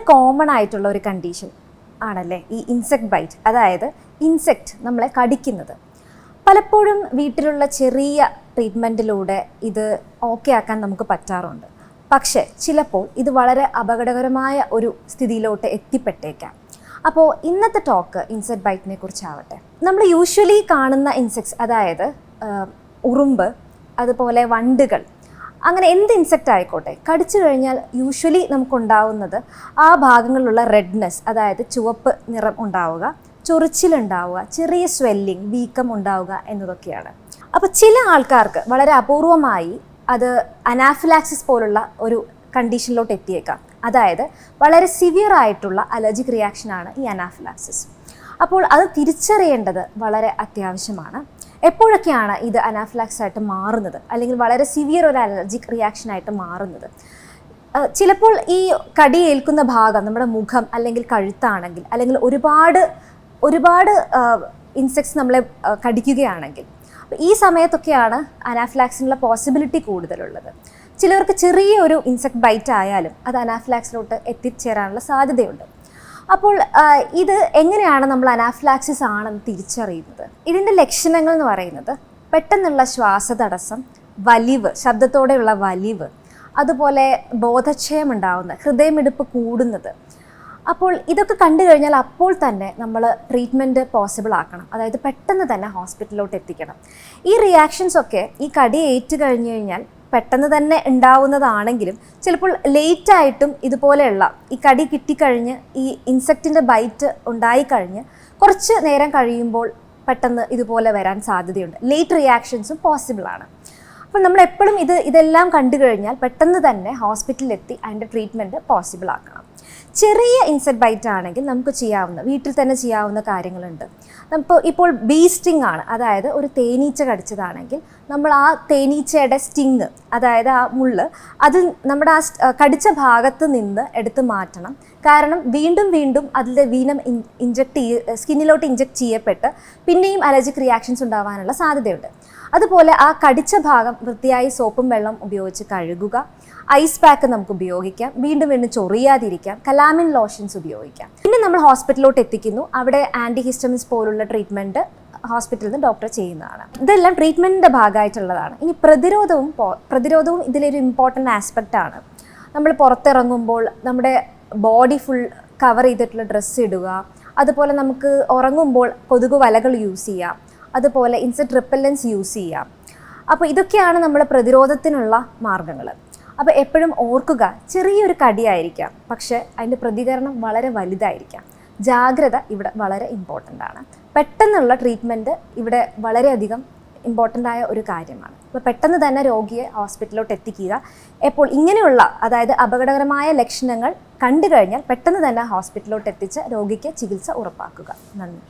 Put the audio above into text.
വളരെ കോമൺ ആയിട്ടുള്ള ഒരു കണ്ടീഷൻ ആണല്ലേ ഈ ഇൻസെക്ട് ബൈറ്റ് അതായത് ഇൻസെക്റ്റ് നമ്മളെ കടിക്കുന്നത്. പലപ്പോഴും വീട്ടിലുള്ള ചെറിയ ട്രീറ്റ്മെന്റിലൂടെ ഇത് ഓക്കെ ആക്കാൻ നമുക്ക് പറ്റാറുണ്ട്. പക്ഷേ ചിലപ്പോൾ ഇത് വളരെ അപകടകരമായ ഒരു സ്ഥിതിയിലോട്ട് എത്തിപ്പെട്ടേക്കാം. അപ്പോൾ ഇന്നത്തെ ടോക്ക് ഇൻസെക്ട് ബൈറ്റിനെ കുറിച്ചാവട്ടെ. നമ്മൾ യൂഷ്വലി കാണുന്ന ഇൻസെക്ട്സ് അതായത് ഉറുമ്പ് അതുപോലെ വണ്ടുകൾ അങ്ങനെ എന്ത് ഇൻസെക്റ്റ് ആയിക്കോട്ടെ കടിച്ചു കഴിഞ്ഞാൽ യൂഷ്വലി നമുക്കുണ്ടാവുന്നത് ആ ഭാഗങ്ങളിലുള്ള റെഡ്നെസ് അതായത് ചുവപ്പ് നിറം ഉണ്ടാവുക ചൊറിച്ചിലുണ്ടാവുക ചെറിയ സ്വെല്ലിംഗ് വീക്കം ഉണ്ടാവുക എന്നതൊക്കെയാണ്. അപ്പോൾ ചില ആൾക്കാർക്ക് വളരെ അപൂർവമായി അത് അനാഫിലാക്സിസ് പോലുള്ള ഒരു കണ്ടീഷനിലോട്ട് എത്തിയേക്കാം. അതായത് വളരെ സിവിയർ ആയിട്ടുള്ള അലർജിക് റിയാക്ഷനാണ് ഈ അനാഫിലാക്സിസ് അപ്പോൾ അത് തിരിച്ചറിയേണ്ടത് വളരെ അത്യാവശ്യമാണ്. എപ്പോഴൊക്കെയാണ് ഇത് അനാഫ്ലാക്സ് ആയിട്ട് മാറുന്നത്? അല്ലെങ്കിൽ വളരെ സിവിയർ ഒരു അലർജിക് റിയാക്ഷൻ ആയിട്ട് മാറുന്നത്? ചിലപ്പോൾ ഈ കടി ഏൽക്കുന്ന ഭാഗം നമ്മുടെ മുഖം അല്ലെങ്കിൽ കഴുത്താണെങ്കിൽ അല്ലെങ്കിൽ ഒരുപാട് ഒരുപാട് ഇൻസെക്ട്സ് നമ്മളെ കടിക്കുകയാണെങ്കിൽ ഈ സമയത്തൊക്കെയാണ് അനാഫ്ലാക്സിനുള്ള പോസിബിലിറ്റി കൂടുതലുള്ളത്. ചിലർക്ക് ചെറിയ ഒരു ഇൻസെക്ട് ബൈറ്റ് ആയാലും അത് അനാഫ്ലാക്സിലോട്ട് എത്തിച്ചേരാനുള്ള സാധ്യതയുണ്ട്. അപ്പോൾ ഇത് എങ്ങനെയാണ് നമ്മൾ അനാഫിലാക്സിസ് ആണെന്ന് തിരിച്ചറിയുന്നത്? ഇതിന്റെ ലക്ഷണങ്ങൾ എന്ന് പറയുന്നത് പെട്ടെന്നുള്ള ശ്വാസതടസ്സം വലിവ് ശബ്ദത്തോടെയുള്ള വലിവ് അതുപോലെ ബോധക്ഷയം ഉണ്ടാവുന്നത് ഹൃദയമിടിപ്പ് കൂടുന്നത്. അപ്പോൾ ഇതൊക്കെ കണ്ടു കഴിഞ്ഞാൽ അപ്പോൾ തന്നെ നമ്മൾ ട്രീറ്റ്മെന്റ് പോസിബിൾ ആക്കണം. അതായത് പെട്ടെന്ന് തന്നെ ഹോസ്പിറ്റലിലോട്ട് എത്തിക്കണം. ഈ റിയാക്ഷൻസ് ഒക്കെ ഈ കടി ഏറ്റു കഴിഞ്ഞു കഴിഞ്ഞാൽ പെട്ടെന്ന് തന്നെ ഉണ്ടാവുന്നതാണെങ്കിലും ചിലപ്പോൾ ലേറ്റ് ആയിട്ടും ഇതുപോലെയുള്ള ഈ കടി കിട്ടിക്കഴിഞ്ഞ് ഈ ഇൻസെക്റ്റിന്റെ ബൈറ്റ് ഉണ്ടായിക്കഴിഞ്ഞ് കുറച്ച് നേരം കഴിയുമ്പോൾ പെട്ടെന്ന് ഇതുപോലെ വരാൻ സാധ്യതയുണ്ട്. ലേറ്റ് റിയാക്ഷൻസും പോസിബിളാണ് അപ്പോൾ നമ്മൾ എപ്പോഴും ഇത് ഇതെല്ലാം കണ്ടു കഴിഞ്ഞാൽ പെട്ടെന്ന് തന്നെ ഹോസ്പിറ്റലിൽ എത്തി അതിന്റെ ട്രീറ്റ്മെന്റ് പോസിബിൾ ആക്കണം. ചെറിയ ഇൻസെക്ട് ബൈറ്റ് ആണെങ്കിൽ നമുക്ക് ചെയ്യാവുന്ന വീട്ടിൽ തന്നെ ചെയ്യാവുന്ന കാര്യങ്ങളുണ്ട്. നമുക്ക് ഇപ്പോൾ ബീ സ്റ്റിങ് ആണ്. അതായത് ഒരു തേനീച്ച കടിച്ചതാണെങ്കിൽ നമ്മൾ ആ തേനീച്ചയുടെ സ്റ്റിങ് അതായത് ആ മുള്ള് അത് നമ്മുടെ ആ കടിച്ച ഭാഗത്ത് നിന്ന് എടുത്ത് മാറ്റണം. കാരണം വീണ്ടും വീണ്ടും അതിലെ വീനം ഇഞ്ചക്ട് ചെയ്യ സ്കിന്നിലോട്ട് ഇഞ്ചക്ട് ചെയ്യപ്പെട്ട് പിന്നെയും അലർജിക് റിയാക്ഷൻസ് ഉണ്ടാവാനുള്ള സാധ്യതയുണ്ട്. അതുപോലെ ആ കടിച്ച ഭാഗം വൃത്തിയായി സോപ്പും വെള്ളം ഉപയോഗിച്ച് കഴുകുക ഐസ് പാക്ക് നമുക്ക് ഉപയോഗിക്കാം വീണ്ടും വീണ്ടും ചൊറിയാതിരിക്കാം കലാമിൻ ലോഷൻസ് ഉപയോഗിക്കാം. പിന്നെ നമ്മൾ ഹോസ്പിറ്റലിലോട്ട് എത്തിക്കുന്നു. അവിടെ ആന്റി ഹിസ്റ്റമിൻസ് പോലുള്ള ട്രീറ്റ്മെന്റ് ഹോസ്പിറ്റലിൽ നിന്ന് ഡോക്ടർ ചെയ്യുന്നതാണ്. ഇതെല്ലാം ട്രീറ്റ്മെന്റിന്റെ ഭാഗമായിട്ടുള്ളതാണ്. ഇനി പ്രതിരോധവും പ്രതിരോധവും ഇതിലൊരു ഇമ്പോർട്ടന്റ് ആസ്പെക്റ്റ് ആണ്. നമ്മൾ പുറത്തിറങ്ങുമ്പോൾ നമ്മുടെ ബോഡി ഫുൾ കവർ ചെയ്തിട്ടുള്ള ഡ്രസ്സ് ഇടുക. അതുപോലെ നമുക്ക് ഉറങ്ങുമ്പോൾ കൊതുക് വലകൾ യൂസ് ചെയ്യാം അതുപോലെ ഇൻസെക്ട് റിപ്പല്ലൻസ് യൂസ് ചെയ്യാം അപ്പോൾ ഇതൊക്കെയാണ് നമ്മുടെ പ്രതിരോധത്തിനുള്ള മാർഗങ്ങൾ. അപ്പോൾ എപ്പോഴും ഓർക്കുക ചെറിയൊരു കടിയായിരിക്കാം പക്ഷേ അതിന്റെ പ്രതികരണം വളരെ വലുതായിരിക്കാം. ജാഗ്രത ഇവിടെ വളരെ ഇമ്പോർട്ടന്റ് ആണ്. പെട്ടെന്നുള്ള ട്രീറ്റ്മെന്റ് ഇവിടെ വളരെയധികം ഇമ്പോർട്ടന്റ് ആയ ഒരു കാര്യമാണ്. അപ്പോൾ പെട്ടെന്ന് തന്നെ രോഗിയെ ഹോസ്പിറ്റലിലോട്ട് എത്തിക്കുക. എപ്പോൾ ഇങ്ങനെയുള്ള അതായത് അപകടകരമായ ലക്ഷണങ്ങൾ കണ്ടു കഴിഞ്ഞാൽ പെട്ടെന്ന് തന്നെ ഹോസ്പിറ്റലിലോട്ട് എത്തിച്ച് രോഗിക്ക് ചികിത്സ ഉറപ്പാക്കുക. നന്ദി.